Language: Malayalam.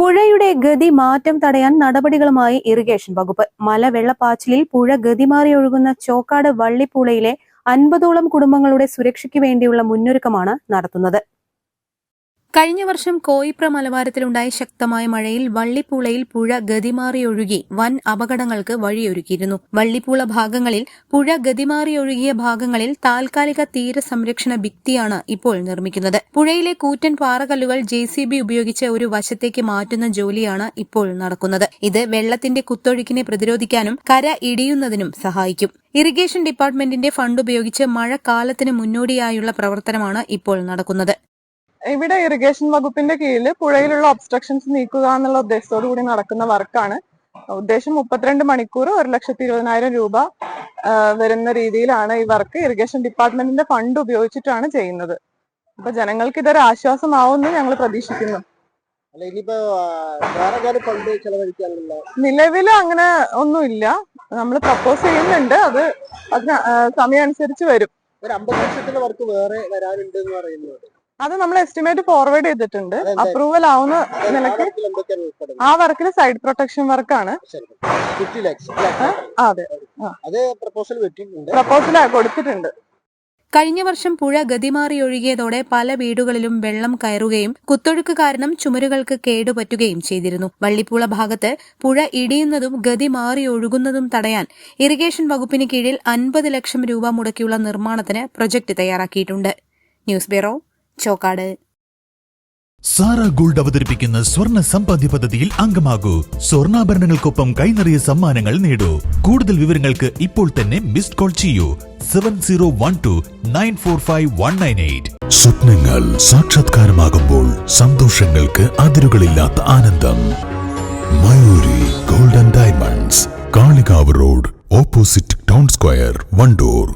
പുഴയുടെ ഗതി മാറ്റം തടയാൻ നടപടികളുമായി ഇറിഗേഷൻ വകുപ്പ്. മലവെള്ളപ്പാച്ചിലിൽ പുഴ ഗതിമാറി ഒഴുകുന്ന ചോക്കാട് വള്ളിപ്പുഴയിലെ അൻപതോളം കുടുംബങ്ങളുടെ സുരക്ഷയ്ക്ക് വേണ്ടിയുള്ള മുന്നൊരുക്കമാണ് നടത്തുന്നത്. കഴിഞ്ഞ വർഷം കോയിപ്ര മലബാരത്തിലുണ്ടായ ശക്തമായ മഴയിൽ വള്ളിപ്പൂളയിൽ പുഴ ഗതിമാറിയൊഴുകി വൻ അപകടങ്ങൾക്ക് വഴിയൊരുക്കിയിരുന്നു. വള്ളിപ്പൂള ഭാഗങ്ങളിൽ പുഴ ഗതിമാറിയൊഴുകിയ ഭാഗങ്ങളിൽ താൽക്കാലിക തീരസംരക്ഷണ ഭിത്തിയാണ് ഇപ്പോൾ നിർമ്മിക്കുന്നത്. പുഴയിലെ കൂറ്റൻ പാറകല്ലുകൾ ജെ സി ബി ഉപയോഗിച്ച് ഒരു വശത്തേക്ക് മാറ്റുന്ന ജോലിയാണ് ഇപ്പോൾ നടക്കുന്നത്. ഇത് വെള്ളത്തിന്റെ കുത്തൊഴുക്കിനെ പ്രതിരോധിക്കാനും കര ഇടിയുന്നതിനും സഹായിക്കും. ഇറിഗേഷൻ ഡിപ്പാർട്ട്മെന്റിന്റെ ഫണ്ട് ഉപയോഗിച്ച് മഴക്കാലത്തിന് മുന്നോടിയായുള്ള പ്രവർത്തനമാണ് ഇപ്പോൾ നടക്കുന്നത്. ഇവിടെ ഇറിഗേഷൻ വകുപ്പിന്റെ കീഴിൽ പുഴയിലുള്ള ഒബ്സ്ട്രക്ഷൻസ് നീക്കുക എന്നുള്ള ഉദ്ദേശത്തോടു കൂടി നടക്കുന്ന വർക്കാണ് ഉദ്ദേശം മുപ്പത്തിരണ്ട് മണിക്കൂർ ഒരു ലക്ഷത്തി ഇരുപതിനായിരം രൂപ വരുന്ന രീതിയിലാണ് ഈ വർക്ക് ഇറിഗേഷൻ ഡിപ്പാർട്ട്മെന്റിന്റെ ഫണ്ട് ഉപയോഗിച്ചിട്ടാണ് ചെയ്യുന്നത്. അപ്പൊ ജനങ്ങൾക്ക് ഇതൊരു ആശ്വാസമാവുമെന്ന് ഞങ്ങൾ പ്രതീക്ഷിക്കുന്നു. നിലവിൽ അങ്ങനെ ഒന്നുമില്ല. നമ്മൾ പ്രപ്പോസ് ചെയ്യുന്നുണ്ട്. അത് അതിന് സമയം അനുസരിച്ച് വരും. ഒരു അമ്പത് ലക്ഷത്തിന്റെ വർക്ക് വേറെ വരാനുണ്ട് എന്ന് പറയുന്നത്. അത് നമ്മൾ എസ്റ്റിമേറ്റ് ഫോർവേഡ് ചെയ്തിട്ടുണ്ട്. അപ്രൂവൽ ആവുന്ന നിലയ്ക്ക് ആ വർക്കിൽ സൈഡ് പ്രൊട്ടക്ഷൻ വർക്കാണ് അതെ. അത് പ്രപ്പോസൽ കൊടുത്തിട്ടുണ്ട്. കഴിഞ്ഞ വർഷം പുഴ ഗതിമാറി ഒഴുകിയതോടെ പല വീടുകളിലും വെള്ളം കയറുകയും കുത്തൊഴുക്ക് കാരണം ചുമരുകൾക്ക് കേടുപറ്റുകയും ചെയ്തിരുന്നു. വള്ളിപ്പുള ഭാഗത്ത് പുഴ ഇടിയുന്നതും ഗതി മാറി ഒഴുകുന്നതും തടയാൻ ഇറിഗേഷൻ വകുപ്പിന് കീഴിൽ അൻപത് ലക്ഷം രൂപ മുടക്കിയുള്ള നിർമ്മാണത്തിന് പ്രൊജക്ട് തയ്യാറാക്കിയിട്ടുണ്ട്. News bureau Chokkad. Sara gold അവതരിപ്പിക്കുന്ന സ്വർണ സമ്പാദ്യ പദ്ധതിയിൽ അംഗമാകൂ. സ്വർണാഭരണങ്ങൾക്കൊപ്പം കൈനറിയ സമ്മാനങ്ങൾ നേടൂ. കൂടുതൽ വിവരങ്ങൾക്ക് ഇപ്പോൾ തന്നെ മിസ്ഡ് കോൾ ചെയ്യൂ. Seven zero one two nine four five one nine eight. സ്വപ്നങ്ങൾ സാക്ഷാത്കാരമാകുമ്പോൾ സന്തോഷങ്ങൾക്ക് അതിരുകളില്ലാത്ത ആനന്ദം. Mayuri golden diamonds Kalikavu road opposite town square Wandoor.